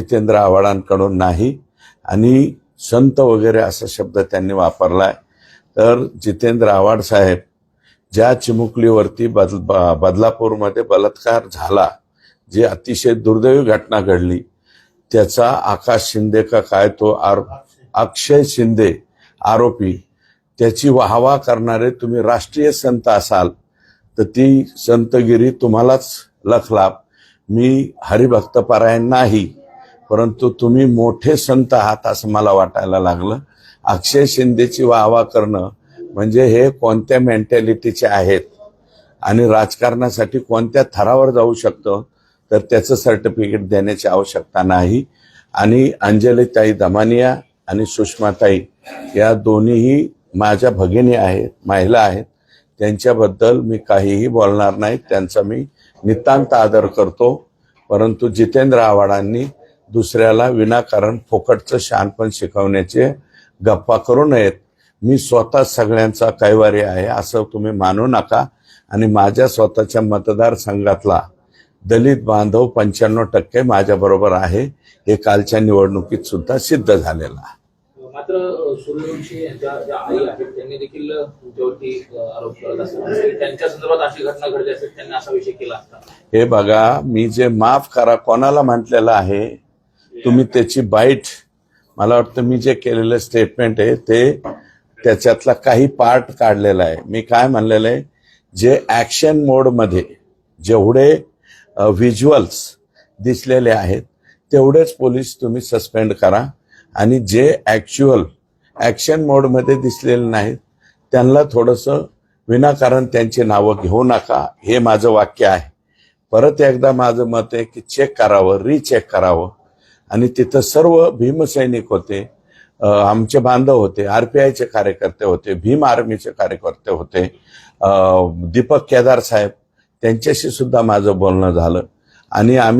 जितेंद्र आव्हाडांकडून नाही आणि संत वगैरे असा शब्द त्यांनी वापरलाय. तर जितेंद्र आव्हाड साहेब ज्या चिमुकलीवरती बद ब- बदलापूरमध्ये बलात्कार झाला जी अतिशय दुर्दैवी घटना घडली त्याचा आकाश शिंदे का काय तो आर अक्षय शिंदे आरोपी त्याची वाहवा करणारे तुम्ही राष्ट्रीय संत असाल तर ती संतगिरी तुम्हालाच लखलाप. मी हरिभक्तपारायण नाही. परंतु तुम्ही मोठे संत आहात असं मला वाटायला लागलं. अक्षय शिंदेची वाहवा करणं म्हणजे हे कोणत्या मेंटॅलिटीचे आहेत आणि राजकारणासाठी कोणत्या थरावर जाऊ शकतं तर त्याचं सर्टिफिकेट देण्याची आवश्यकता नाही. आणि अंजलीताई दमानिया आणि सुषमाताई या दोन्हीही माझ्या भगिनी आहेत महिला आहेत. त्यांच्याबद्दल मी काहीही बोलणार नाही. त्यांचा मी नितांत आदर करतो. परंतु जितेंद्र आव्हाडांनी दुसऱ्याला विनाकारण फोकटचं शहाणपण शिकवण्याचे गप्पा करू नयेत. मी स्वतः सगळ्यांचा कैवारी आहे असं तुम्ही मानू नका. आणि माझ्या स्वतःच्या मतदारसंघातला दलित बांधव पंच्याण्णव टक्के माझ्या बरोबर आहे. हे कालच्या निवडणुकीत सुद्धा सिद्ध झालेलं आहे. मात्र सूर्यवंशी यांच्या ज्या आई आहेत त्यांनी देखील अ, तुमच्यावरती अ, आरोप करत असताना की त्यांच्या संदर्भात अशी घटना घडली असेल त्यांनी असा विषय केला असता. हे बघा मी जे माफ करा कोणाला म्हटलेलं आहे तुम्ही त्याची बाईट मला वाटतं मी जे केलेलं स्टेटमेंट आहे ते त्याच्यातला काही पार्ट काढलेला आहे. मी काय म्हणलेलं आहे? जे ऍक्शन मोडमध्ये जेवढे व्हिज्युअल्स दिसलेले आहेत तेवढेच पोलीस तुम्ही सस्पेंड करा. आणि जे ॲक्च्युअल ॲक्शन मोडमध्ये दिसलेले नाहीत त्यांना थोडंसं विनाकारण त्यांची नावं घेऊ नका. हे माझं वाक्य आहे. परत एकदा माझं मत आहे की चेक करावं रिचेक करावं. आणि तिथं सर्व भीमसैनिक होते आमचे बांधव होते आरपीआयचे कार्यकर्ते होते भीम आर्मीचे कार्यकर्ते होते दीपक केदार साहेब त्यांच्याशी सुद्धा माझं बोलणं झालं. आणि आम्ही